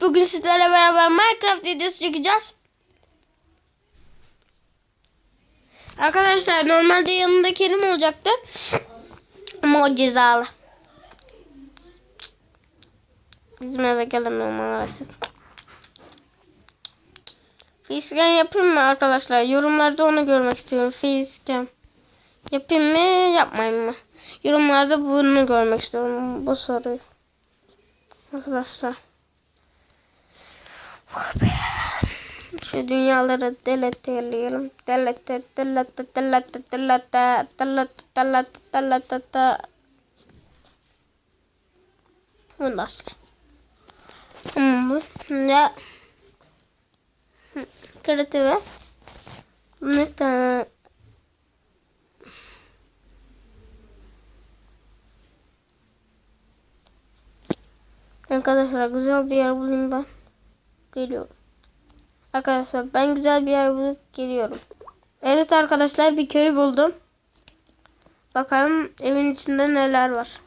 Bugün sizlerle beraber Minecraft videosu çekeceğiz. Arkadaşlar normalde yanında Kerim olacaktı. Ama o cezalı. Bizim eve gelemiyor maalesef. Facecam yapayım mı arkadaşlar? Yorumlarda onu görmek istiyorum. Facecam. Yapayım mı yapmayayım mı? Yorumlarda bunu görmek istiyorum. Bu soruyu. Arkadaşlar. Oh be. Şu dünyaları deletleyelim. Delete, delete, delete, delete, delete, delete, delete, delete. Bu nasıl? Hmm, ne? Kreative. Ne tane? Arkadaşlar güzel bir yer bulayım ben. Geliyorum. Arkadaşlar ben güzel bir yer bulup geliyorum. Evet arkadaşlar bir köy buldum. Bakalım evin içinde neler var.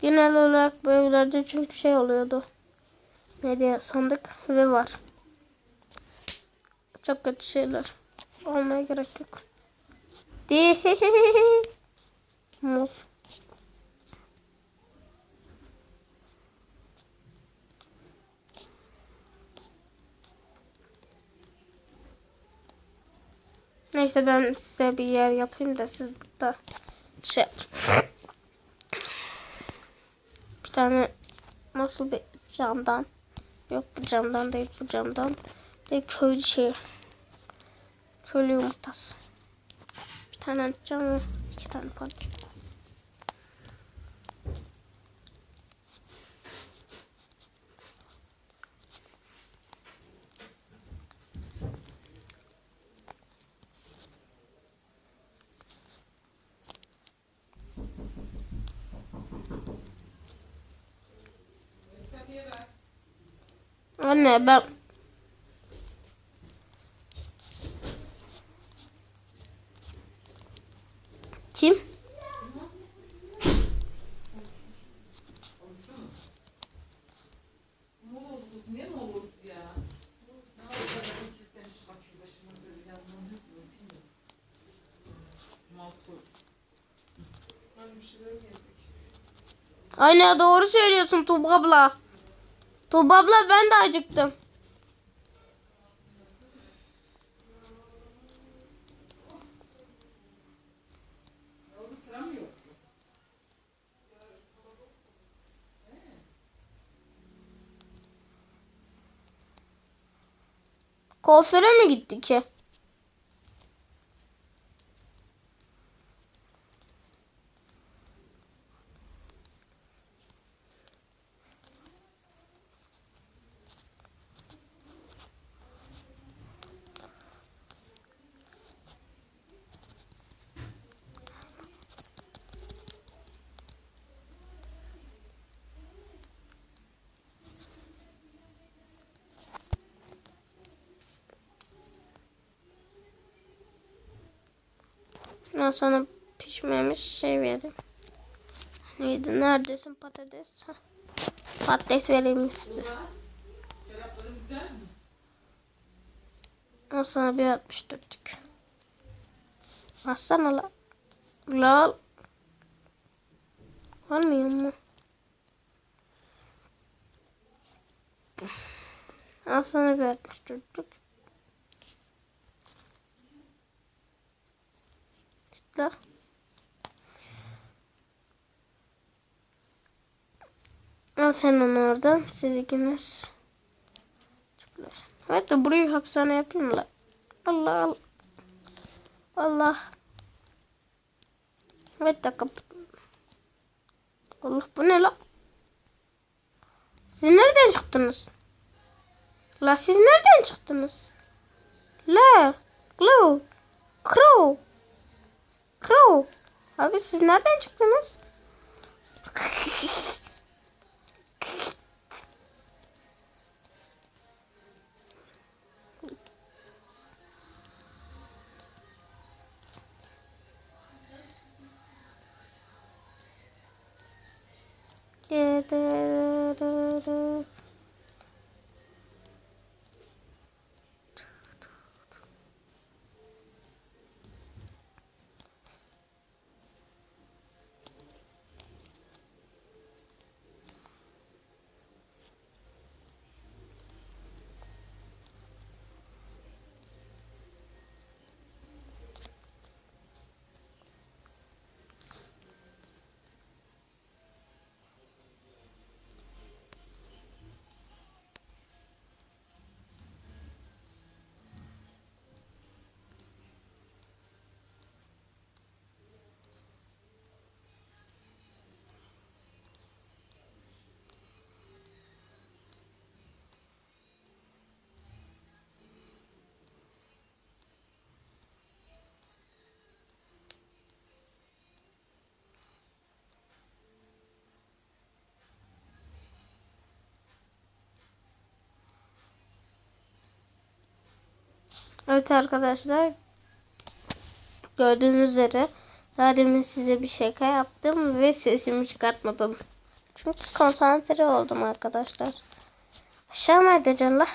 Genel olarak bu evlerde çünkü şey oluyordu. Ne diye sandık ve var. Çok kötü şeyler. Olmaya gerek yok. Muz. Neyse ben size bir yer yapayım da siz burada şey bir tane nasıl bir camdan? Yok bu camdan değil bu camdan. Değil köylü şey köylü yumurtası. Bir tane atacağım ve iki tane pardon. Anne ben Kim? Aynen doğru söylüyorsun Tuğba abla. Tuğba abla ben de acıktım. Kuaföre mi gitti ki? Ben sana pişmemiş şey vereyim. Neydi? Neredesin patates? Patates vereyim size. Al sana bir 64'lük. Bassana la. Lal. Almıyor mu? Al sana bir 64'lük. Da. Al sen onu oradan. Siz ikiniz. Evet de burayı hapishane yapayım la. Allah Allah. Allah. Evet de kapat. Allah bu ne la? Siz nereden çıktınız? La siz nereden çıktınız? La. Glow. Crow. Crow. Abi siz nereden çıktınız? Evet arkadaşlar. Gördüğünüz üzere daha size bir şaka yaptım ve sesimi çıkartmadım. Çünkü konsantre oldum arkadaşlar. Aşağı mı edeceksin la?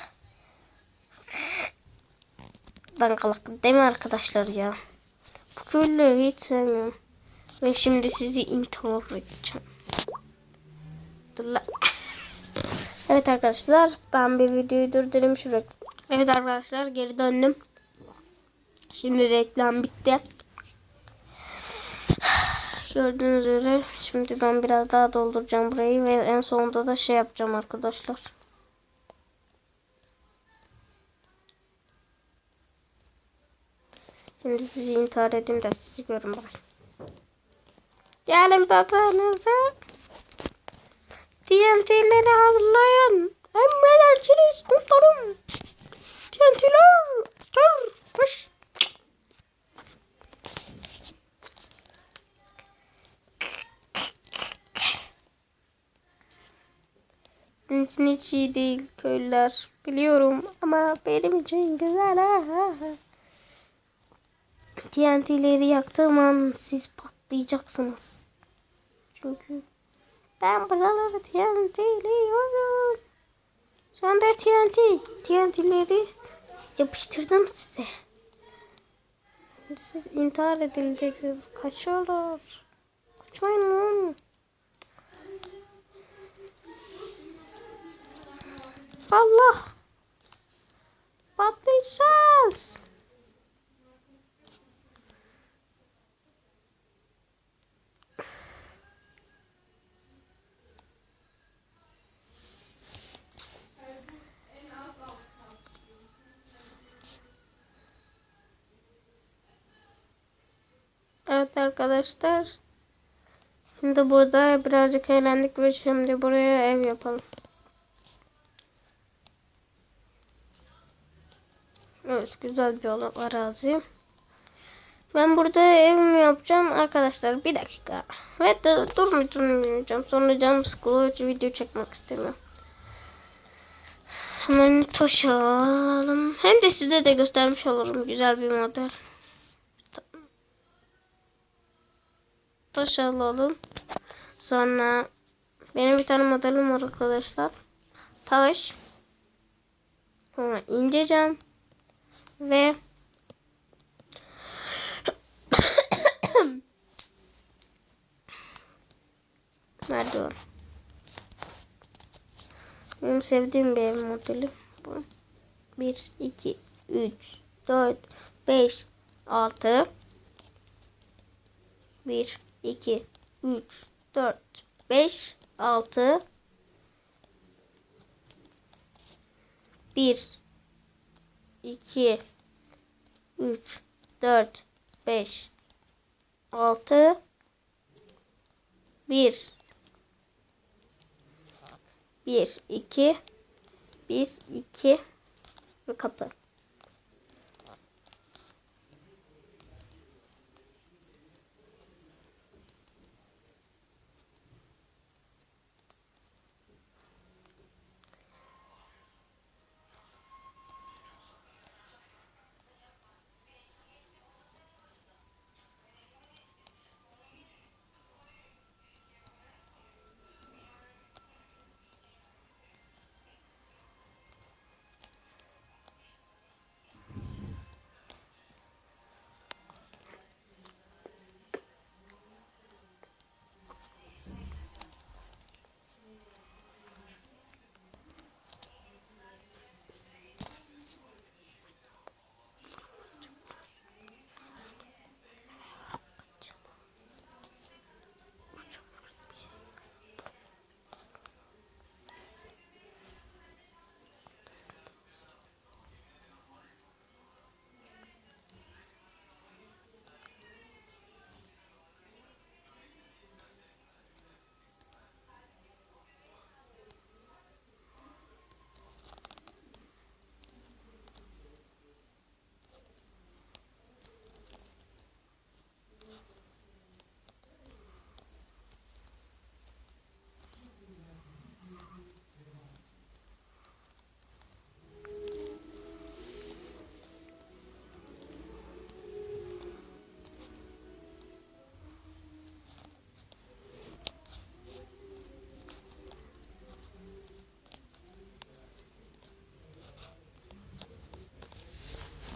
Dangalak değil mi arkadaşlar ya? Bu köylüleri hiç sevmiyorum. Ve şimdi sizi intihar edeceğim. Dur la. Evet arkadaşlar ben bir videoyu durdurayım şuraya. Evet arkadaşlar geri döndüm. Şimdi reklam bitti. Gördüğünüz üzere şimdi ben biraz daha dolduracağım burayı ve en sonunda da şey yapacağım arkadaşlar. Şimdi sizi intihar edeyim de sizi görün bakayım. Gelin babanıza. TNT'leri hazırlayın. Emredersiniz komutanım. Sizin hiç iyi değil köylüler. Biliyorum ama benim için güzel. Ha. TNT'leri yaktığım an siz patlayacaksınız. Çünkü ben buraları TNT'liyorum. Şu anda TNT, TNT'leri yapıştırdım size. Siz intihar edileceksiniz. Kaçıyorlar. Kaçmayın lan. Allah. Patlayacağız. Evet arkadaşlar. Şimdi burada birazcık eğlendik ve şimdi buraya ev yapalım. Evet güzel bir alan arazi. Ben burada evimi yapacağım arkadaşlar. Bir dakika. Evet de durmayacağım. Sonra canım sıkılıyor. Video çekmek istemiyorum. Hemen taş alalım. Hem de size de göstermiş olurum. Güzel bir model. Taş alalım. Sonra benim bir tane modelim var arkadaşlar. Taş. Sonra ince. Ve Nerede? Benim sevdiğim bir ev modeli bu. 1, 2, 3, 4, 5, 6 1, 2, 3, 4, 5, 6 1, 2, 3, 4, 5, 6 1 1 2 1 2 ve kapı.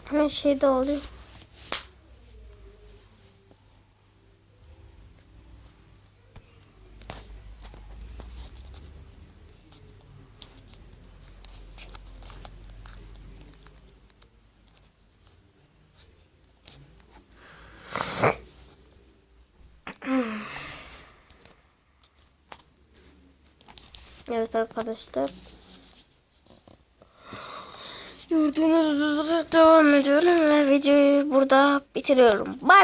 Her şey de oluyor. Evet arkadaşlar. Gördüğünüz üzere devam ediyorum ve videoyu burada bitiriyorum. Bay bay.